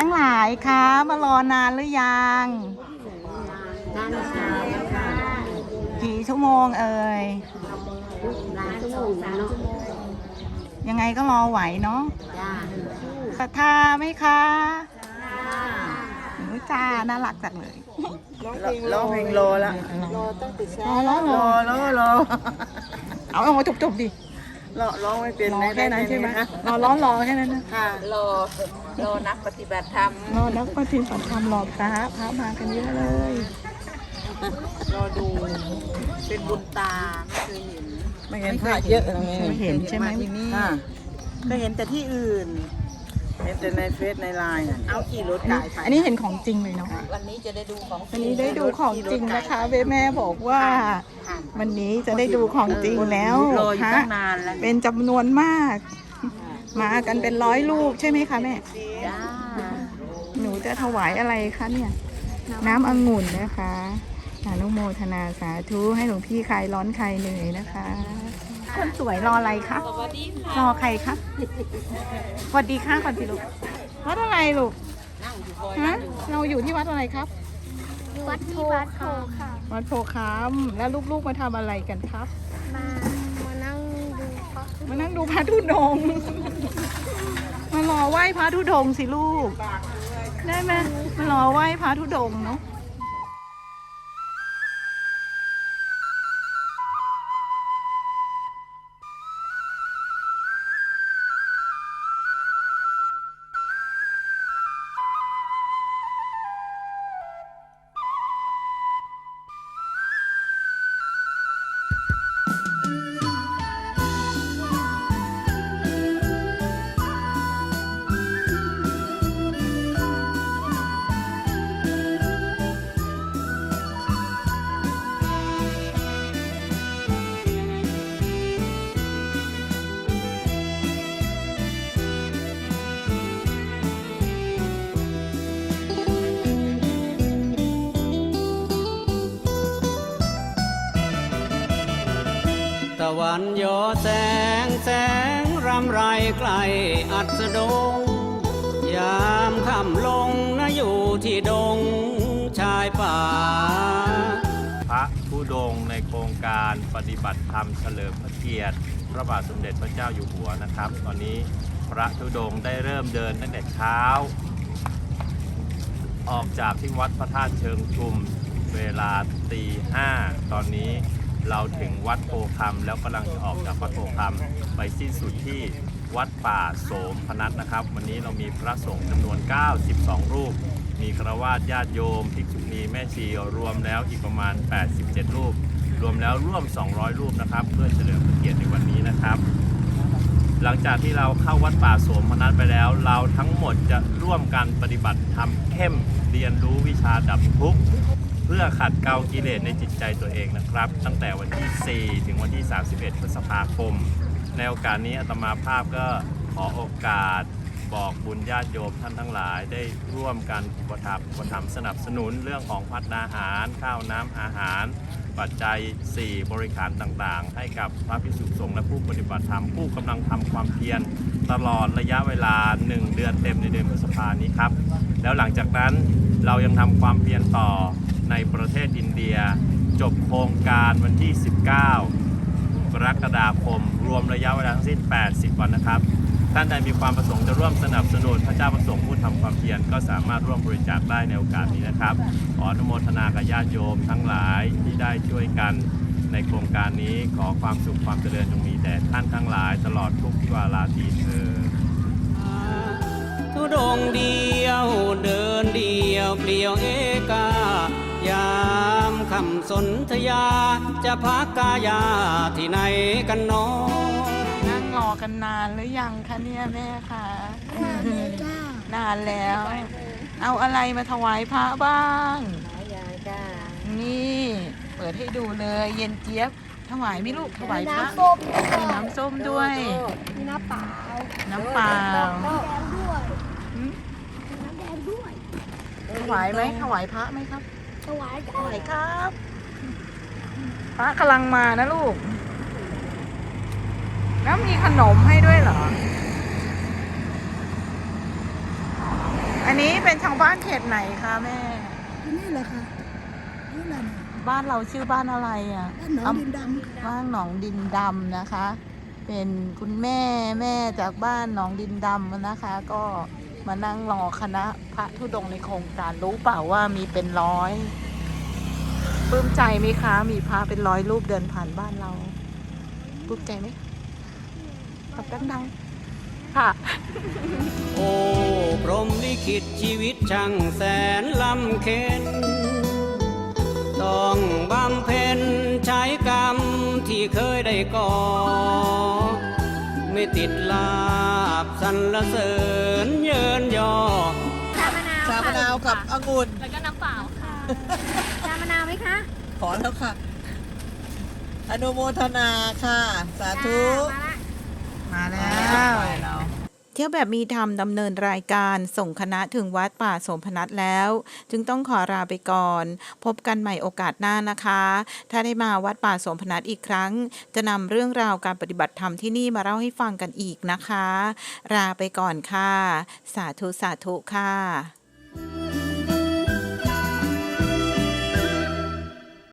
ทั้งหลายคะมารอนานหรือยังนานสาวค่ะกี่ชั่วโมงเอ่ยหลายชั่วโมงเนาะยังไงก็รอไหวเนาะจ้าศรัทธาไหมคะหนูจ้าน่ารักจังเลยร้องเพลงโลแล้วรอตั้งแต่เช้ารอรอรอรอรอรอเอาเอามาจบๆดิ รอร้องไม่เป็นรอแค่นั้นใช่ไหมคะรอร้อนรอแค่นั้นนะค่ะรอรอนักปฏิบัติธรรมรอนักปฏิบัติธรรมรอพระพระมากันเยอะเลย รอดู เป็นบุญตาไม่เคยเห็นไม่เห็นพระเยอะตรงนี้ไม่เห็นใช่ไหมที่นี่ค่ะก็เห็นแต่ที่อื่นเห็นแต่ในเฟซในไลน์น่ะเอาขี่รถกายไปอันนี้เห็นของจริงเลยเนาะวันนี้จะได้ดูของวันนี้ได้ดูของจริงนะคะเวแม่บอกว่าค่ะวันนี้จะได้ดูของจริงแล้วรออยู่ฮะตั้งนานแล้วเป็นจำนวนมาก มากันเป็นร้อยลูกใช่ไหมคะแม่จ้าหนูจะถวายอะไรคะเนี่ย น้ำองุ่นนะคะอนุโมทนาสาธุให้หลวงพี่คลายร้อนคลายเหนื่อยนะคะ คนสวยรออะไรคะรอใครคะสวัสดีค่ะก่อนสิลูกวัดอะไรลูกฮะเราอยู่ที่วัดอะไรครับ วัดโพค่ะวัดโพคามแล้วลูกๆมาทำอะไรกันครับ มามานั่งดูพระมานั่งดูพระธุดงค์มารอไหว้พระธุดงค์สิลูก ได้ไหมมารอไหว้พระธุดงค์เนาะ ตะวันย่อแสงแสงรำไรไกลอัดสดง ยามค่ำลงนะอยู่ที่ดงชายป่า พระผู้ดงในโครงการปฏิบัติธรรมเฉลิมพระเกียรติ พระบาทสมเด็จพระเจ้าอยู่หัวนะครับ ตอนนี้พระธุดงค์ได้เริ่มเดินตั้งแต่เช้า ออกจากที่วัดพระธาตุเชิงชุมเวลาตีห้าตอนนี้ เราถึงวัดโพคำแล้วกำลังจะออกจากวัดโพคำไปสิ้นสุดที่วัดป่าโสมพนัสนะครับ วันนี้เรามีพระสงฆ์จำนวน 92 รูป มีครวาสญาติโยมภิกษุณีแม่ชีรวมแล้วอีกประมาณ 87 รูป รวมแล้วร่วม 200 รูปนะครับ เพื่อเฉลิมพระเกียรติในวันนี้นะครับ หลังจากที่เราเข้าวัดป่าโสมพนัสไปแล้ว เราทั้งหมดจะร่วมกันปฏิบัติธรรมเข้มเรียนรู้วิชาดับทุกข์ เพื่อขัดเกลากิเลสในจิตใจตัวเองนะครับ ตั้งแต่วันที่ 4 ถึงวันที่ 31 พฤษภาคม ในโอกาสนี้อาตมาภาพก็ขอโอกาสบอกบุญญาติโยมท่านทั้งหลาย ได้ร่วมกันอุปถัมภ์อุปถัมภ์สนับสนุนเรื่องของพัฒนาหาร ข้าวน้ำอาหาร ปัจจัย 4 บริการต่างๆ ให้กับพระภิกษุสงฆ์และผู้ปฏิบัติธรรมผู้กำลังทำความเพียรตลอดระยะเวลา 1 เดือนเต็มในเดือนพฤษภานี้ครับ แล้วหลังจากนั้นเรายังทำความเพียรต่อ ในประเทศอินเดีย จบโครงการวันที่ 19 กรกฎาคม รวมระยะเวลาทั้งสิ้น 80 วันนะครับ ท่านใดมีความประสงค์จะร่วมสนับสนุนพระเจ้าประสงค์ผู้ทำความเพียรก็สามารถร่วมบริจาคได้ในโอกาสนี้นะครับ ขออนุโมทนากับญาติโยมทั้งหลายที่ได้ช่วยกันในโครงการนี้ขอความสุขความเจริญจงมีแด่ท่านทั้งหลายตลอดทุกทวาลาทีเธอทุดงเดียวเดินเดียวเปลี่ยวเอกา ยามคำสนธยา จะพักกายาที่ไหนกันเนอนั่งรอกันนานหรือยังคะเนี่ยแม่คะนานแล้ว เอาอะไรมาถวายพระบ้างยายจ้านี่ เปิดให้ดูเลยเย็นเจี๊ยบถวายไหม่ลูกถวายพระน้ำส้มมีน้ำส้มด้วยมีน้ำเปล่าน้ำเปล่าน้ำแดงด้วยหืมมีน้ำแดงด้วยถวายไหมถวายพระไหมครับ ถวายถวายครับพระกำลังมานะลูก แล้วมีขนมให้ด้วยเหรอออันนี้เป็นชาวบ้านเขตไหนคะแม่ นี่แหละค่ะนี่แหละเนี่ยบ้านเราชื่อบ้านอะไรอะบ้านหนองดินดำค่ะบ้านหนองดินดำนะคะ เป็นคุณแม่แม่จากบ้านหนองดินดำนะคะ ก็ มานั่งรอคณะพระธุดงในโครงการรู้เปล่าว่ามีเป็นร้อยปลื้มใจไหมคะ มีพระเป็นร้อยรูปเดินผ่านบ้านเราปลื้มใจไหมขับดังๆค่ะ โอ้พรหมลิขิตชีวิตช่างแสนลำเค็นต้องบำเพ็ญใช้กรรมที่เคยได้ก่อ ไม่ติดลาบสรรเสริญเยินยอ ชามะนาวชามะนาวกับองุ่นแล้วก็น้ำเปล่าค่ะชามะนาวไหมคะขอแล้วค่ะ อนุโมทนาค่ะ สาธุมาละ มาแล้วเที่ยวแบบมีธรรมดำเนินรายการส่งคณะถึงวัดป่าโสมพนัสแล้ว จึงต้องขอลาไปก่อน พบกันใหม่โอกาสหน้านะคะ ถ้าได้มาวัดป่าโสมพนัสอีกครั้ง จะนำเรื่องราวการปฏิบัติธรรมที่นี่มาเล่าให้ฟังกันอีกนะคะลาไปก่อนค่ะ สาธุสาธุค่ะ